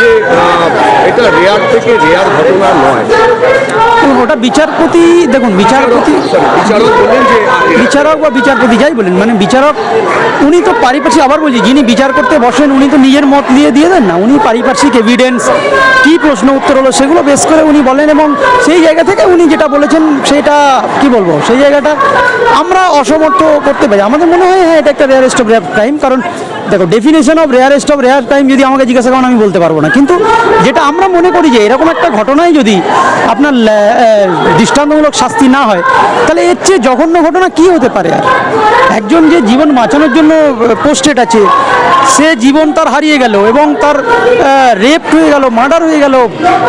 যে এটা রেয়ার থেকে রেয়ার ঘটনা নয়। ওটা বিচারপতি দেখুন বিচারপতি বিচারক বললেন যে বিচারক বা বিচারপতি যাই বলেন মানে বিচারক উনি তো পারিপার্শ্বিক আবার বলছি যিনি বিচার করতে বসেন উনি তো নিজের মত দিয়ে দিয়ে দেন না উনি পারিপার্শ্বিক এভিডেন্স কি প্রশ্ন উত্তর হলো সেগুলো বেশ করে উনি বলেন এবং সেই জায়গা থেকে উনি যেটা বলেছেন সেটা কি বলব সেই জায়গাটা আমরা অসমর্থ করতে পারি। আমাদের মনে হয় হ্যাঁ এটা একটা রেয়ারেস্ট অফ রেয়ার ক্রাইম কারণ দেখো definition of rarest of rare time যদি আমাকে জিজ্ঞাসা করেন, আমি বলতে পারব না। কিন্তু যেটা আমরা মনে করি যে এরকম একটা ঘটনায় যদি আপনার দৃষ্টান্তমূলক শাস্তি না হয়, তাহলে এর চেয়ে জঘন্য ঘটনা কি হতে পারে আর? একজন যে জীবন বাঁচানোর জন্য পোস্টেড আছে সে জীবন তার হারিয়ে গেল এবং তার রেপ হয়ে গেল মার্ডার হয়ে গেল,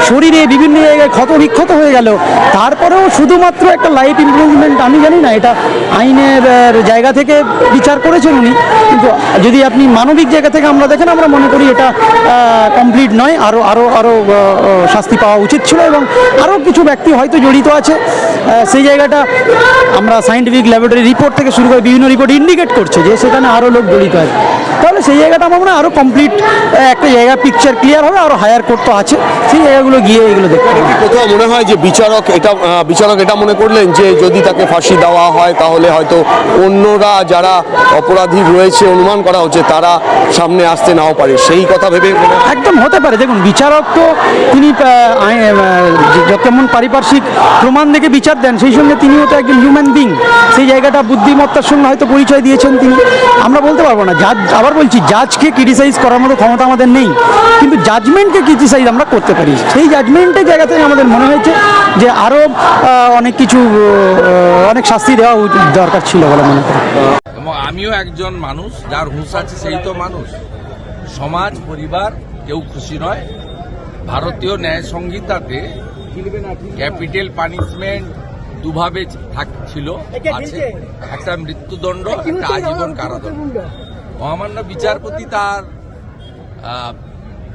শরীরে বিভিন্ন জায়গায় ক্ষত বিক্ষত হয়ে গেল। তারপরেও শুধুমাত্র একটা লাইফ ইমপ্রুভমেন্ট আমি জানি না, এটা আইনের জায়গা থেকে বিচার করেছেন উনি। কিন্তু যদি আপনি মানবিক জায়গা থেকে আমরা দেখেন, আমরা মনে করি এটা কমপ্লিট নয়। আরও আরও আরও শাস্তি পাওয়া উচিত ছিল এবং আরও কিছু ব্যক্তি হয়তো জড়িত আছে। সেই জায়গাটা আমরা সাইন্টিফিক ল্যাবরেটরি রিপোর্ট থেকে শুরু করে বিভিন্ন রিপোর্ট ইন্ডিকেট করছে যে সেখানে আরও লোক জড়িত আছে। তাহলে সেই জায়গাটা আমার মনে হয় আরও কমপ্লিট একটা জায়গা পিকচার ক্লিয়ার হবে আরও হায়ার কোর্ট তো আছে। সেই জায়গাগুলো গিয়ে এগুলো দেখতে হবে। কোথাও মনে হয় যে বিচারক এটা বিচারক এটা মনে করলেন যে যদি তাকে ফাঁসি দেওয়া হয় তাহলে হয়তো অন্যরা যারা অপরাধী রয়েছে অনুমান করা হচ্ছে তারা সামনে আসতে নাও পারে। সেই কথা ভেবে একদম হতে পারে। দেখুন বিচারক তো তিনি যেমন পারিপার্শ্বিক প্রমাণ দেখে বিচার দেন সেই সঙ্গে তিনিও তো একজন হিউম্যান বিং সেই জায়গাটা বুদ্ধিমত্তার সঙ্গে হয়তো পরিচয় দিয়েছেন তিনি। আমরা বলতে পারব না। জাজ আবার বলছি জাজকে ক্রিটিসাইজ করার মতো ক্ষমতা আমাদের নেই। কিন্তু জাজমেন্টকে ক্রিটিসাইজ আমরা করতে পারি। সেই জাজমেন্টের জায়গা থেকে আমাদের মনে হয়েছে যে আরও অনেক কিছু অনেক শাস্তি দেওয়া দরকার ছিল বলে মনে করি। এবং আমিও একজন মানুষ যার হুঁশ আছে সেই তো মানুষ। সমাজ পরিবার কেউ খুশি নয়। ভারতীয় ন্যায় সংহিতাতে ক্যাপিটাল পানিশমেন্ট দুভাবে ছিল। আছে একটা মৃত্যুদণ্ড একটা আজীবন কারাদণ্ড। মহামান্য বিচারপতি তার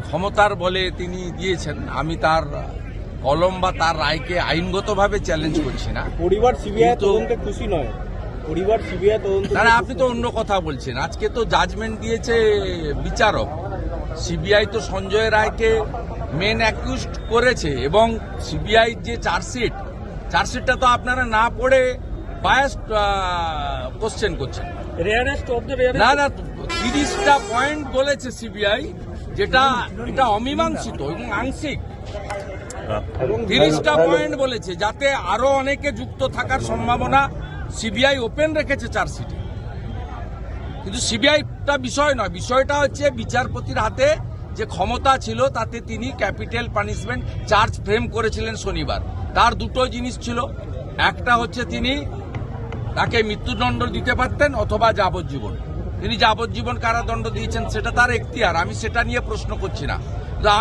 ক্ষমতার বলে তিনি দিয়েছেন। আমি তার কলম বা তার রায়কে আইনগতভাবে চ্যালেঞ্জ করছি না। পরিবার সিবিআই তদন্তে খুশি নয়। পরিবার সিবিআই তদন্ত না আপনি তো অন্য কথা বলছেন। আজকে তো জাজমেন্ট দিয়েছে বিচারক। সিবিআই তো সঞ্জয় রায়কে মেন অ্যাকিউজ করেছে এবং সিবিআই যে চার্জশিট চার্জশিটটা তো আপনারা না পড়ে বায়াস কোশ্চেন করছেন। না না তিরিশটা পয়েন্ট বলেছে সিবিআই যেটা, এটা অমীমাংসিত এবং আংশিক। তিরিশটা পয়েন্ট বলেছে, যাতে আরও অনেকে যুক্ত থাকার সম্ভাবনা সিবিআই ওপেন রেখেছে চার্জশিটে কিন্তু সিবিআইটা বিষয় নয়, বিষয়টা হচ্ছে বিচারপতির হাতে যে ক্ষমতা ছিল, তাতে তিনি ক্যাপিটাল পানিশমেন্ট চার্জ ফ্রেম করেছিলেন শনিবার। তার দুটো জিনিস ছিল। একটা হচ্ছে তিনি তাকে মৃত্যুদণ্ড দিতে পারতেন অথবা যাবজ্জীবন। তিনি যাবজ্জীবন কারাদণ্ড দিয়েছেন, সেটা তার এখতিয়ার। আমি সেটা নিয়ে প্রশ্ন করছি না।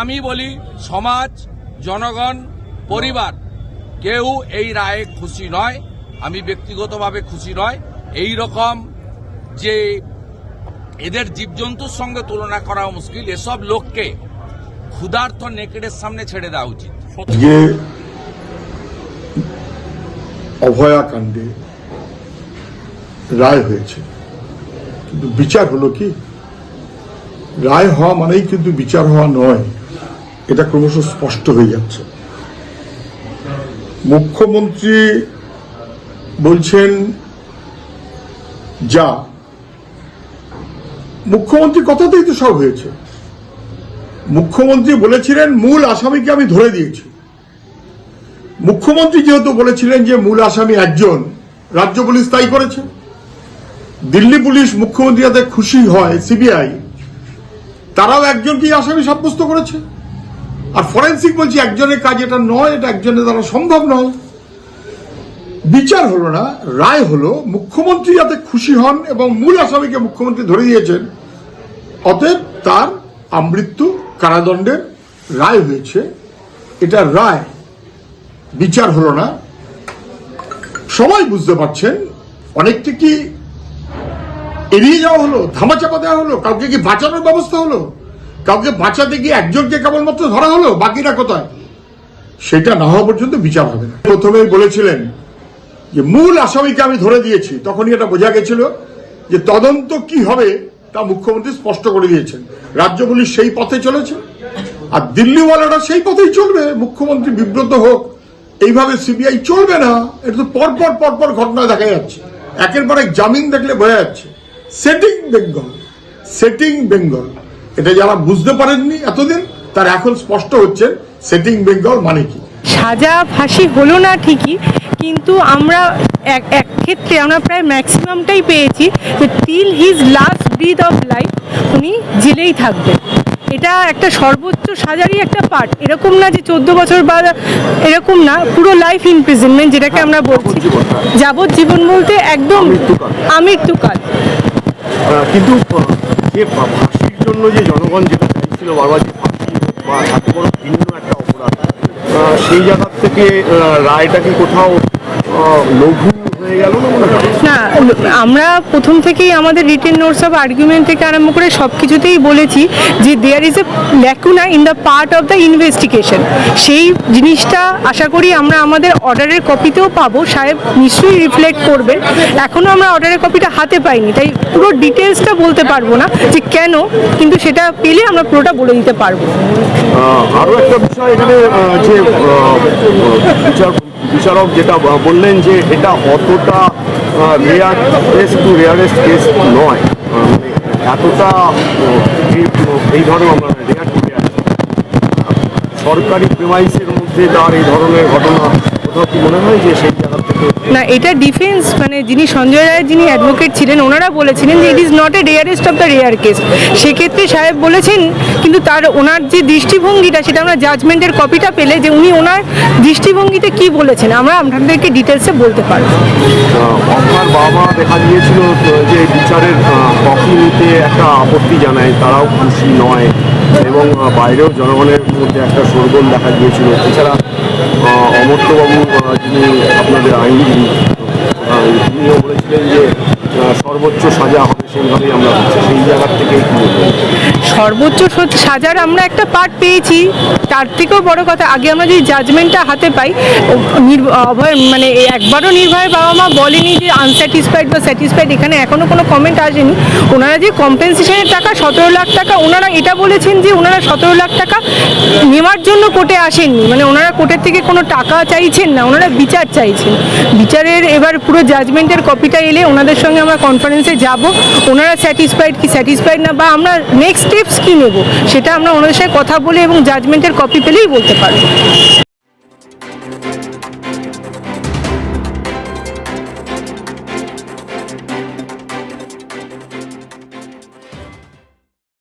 আমি বলি, সমাজ, জনগণ, পরিবার, কেউ এই রায়ে খুশি নয়। আমি ব্যক্তিগতভাবে খুশি নয়। এই রকম যে এদের জীবজন্তুর সঙ্গে তুলনা করা মুশকিল। এসব লোককে ক্ষুধার্ত নেকেডের সামনে ছেড়ে দেওয়া উচিত। অভয়াকাণ্ডে রায় হয়েছে কিন্তু বিচার হলো কি? রায় হওয়া মানেই কিন্তু বিচার হওয়া নয়। এটা ক্রমশ স্পষ্ট হয়ে যাচ্ছে। মুখ্যমন্ত্রী বলছেন, যা। মুখ্যমন্ত্রী কথাতেই তো সব হয়েছে। মুখ্যমন্ত্রী বলেছিলেন, মূল আসামিকে আমি ধরে দিয়েছি। মুখ্যমন্ত্রী যেহেতু বলেছিলেন যে, মূল আসামি একজন, রাজ্য পুলিশ তাই করেছে। দিল্লি পুলিশ মুখ্যমন্ত্রী যাতে খুশি হয় সিবিআই তারাও একজনকেই আসামি সাব্যস্ত করেছে। আর ফরেন্সিক বলছি, একজনের কাজ এটা নয়, এটা একজনের দ্বারা সম্ভব নয়। বিচার হলো না, রায় হলো মুখ্যমন্ত্রী যাতে খুশি হন এবং মূল আসামিকে মুখ্যমন্ত্রী ধরে দিয়েছেন। অতএব তার আমৃত্যু কারাদণ্ডের রায় হয়েছে। এটা রায়, বিচার হলো না। সবাই বুঝতে পারছেন, অনেকটা কি এড়িয়ে যাওয়া হলো, ধামাচাপা দেওয়া হলো, কাউকে কি বাঁচানোর ব্যবস্থা হলো? কাউকে বাঁচাতে গিয়ে একজনকে কেবলমাত্র ধরা হলো? বাকিরা কোথায়? সেটা না হওয়া পর্যন্ত বিচার হবে না। প্রথমেই বলেছিলেন যে, মূল আসামিকে আমি ধরে দিয়েছি। তখনই এটা বোঝা গেছিল যে, তদন্ত কি হবে তা মুখ্যমন্ত্রী স্পষ্ট করে দিয়েছেন। রাজ্য পুলিশ সেই পথে চলেছে, আর দিল্লিওয়ালারা সেই পথেই চলবে। মুখ্যমন্ত্রী বিব্রত হোক, এইভাবে সিবিআই চলবে না। এটা তো পরপর পরপর ঘটনা দেখা যাচ্ছে। একের পর এক জামিন দেখলে বোঝা যাচ্ছে। সেটিং বেঙ্গল সেটিং বেঙ্গল এটা যারা বুঝতে পারেননি এতদিন তার এখন স্পষ্ট হচ্ছে সেটিং বেঙ্গল মানে কি? সাজা ফাঁসি হলো না ঠিকই কিন্তু আমরা এক এক ক্ষেত্রে আমরা প্রায় ম্যাক্সিমামটাই পেয়েছি যে till his last breath of life উনি জেলেই থাকবেন। এটা একটা সর্বোচ্চ সাজারই একটা পার্ট এরকম না যে চোদ্দ বছর বা এরকম না পুরো লাইফ ইমপ্রিজনমেন্ট যেটাকে আমরা বলছি। যাবজ্জীবন বলতে একদম আমৃত্যুকাল কিন্তু যে ফাঁসির জন্য যে জনগণ যেটা চাইছিল বারবার যে ফাঁসি বা এত বড় ভিন্ন একটা অপরাধ সেই জায়গার থেকে রায়টা কি কোথাও লঘু না আমরা প্রথম থেকেই আমাদের রিটেন নোটস অফ আর্গুমেন্ট থেকে আরম্ভ করে সব কিছুতেই বলেছি যে there is a lacuna in the part of the investigation সেই জিনিসটা আশা করি আমরা আমাদের অর্ডারের কপিতেও পাবো। সাহেব নিশ্চয়ই রিফ্লেক্ট করবেন। এখনও আমরা অর্ডারের কপিটা হাতে পাইনি তাই পুরো ডিটেলসটা বলতে পারব না যে কেন কিন্তু সেটা পেলে আমরা পুরোটা বলে দিতে পারব। আহ, আরও একটা বিষয় এখানে যে বিচারক যেটা বললেন যে এটা অতটা rare case to rarest case নয়। মানে এতটা এই ধরনের আমরা রেয়ার টু রেয়ার সরকারি প্রেমাইসের মধ্যে তার এই ধরনের ঘটনা কোথাও কি মনে হয় যে সেই না এটা ডিফেন্স মানে যিনি সঞ্জয় রায় যিনি অ্যাডভোকেট ছিলেন ওনারা বলেছিলেন যে it is not a rarest of the rare case সেক্ষেত্রে সাহেব বলেছেন কিন্তু তার ওনার যে দৃষ্টিভঙ্গিটা সেটা আমরা জাজমেন্টের কপিটা পেলে যে উনি ওনার দৃষ্টিভঙ্গিতে কি বলেছেন আমরা আপনাদেরকে ডিটেলসে বলতে পারব। আহ, আপনার বাবা দেখা গিয়েছিল তো যে বিচারের কপি নিতে একটা আপত্তি জানায় তারাও খুশি নয়। এবং বাইরেও জনগণের মধ্যে একটা সরগোল দেখা গিয়েছিল এছাড়া অমর্ত্যবাবু যিনি আপনাদের আইনজীবী তিনিও বলেছিলেন যে সর্বোচ্চ সাজা হবে সর্বোচ্চ সাজার আমরা একটা পার্ট পেয়েছি। তার থেকেও বড় কথা, আগে আমরা যদি জাজমেন্টটা হাতে পাই অভয় মানে একবারও নির্ভয় বাবা মা বলেনি যে আনস্যাটিসফাইড বা স্যাটিসফাইড এখানে এখনও কোনো কমেন্ট আসেনি। ওনারা যে কম্পেনসেশনের টাকা, সতেরো লাখ টাকা, ওনারা এটা বলেছেন যে ওনারা সতেরো লাখ টাকা নেওয়ার জন্য কোর্টে আসেননি। মানে ওনারা কোর্টের থেকে কোনো টাকা চাইছেন না, ওনারা বিচার চাইছেন। বিচারের এবার পুরো জাজমেন্টের কপিটা এলে ওনাদের সঙ্গে আমরা কনফারেন্সে যাব। ওনারা স্যাটিসফাইড কি স্যাটিসফাইড না, বা আমরা নেক্সট স্টেপস কী নেব, সেটা আমরা ওনাদের সাথে কথা বলে এবং জাজমেন্টের কপি পেলেই বলতে পারব।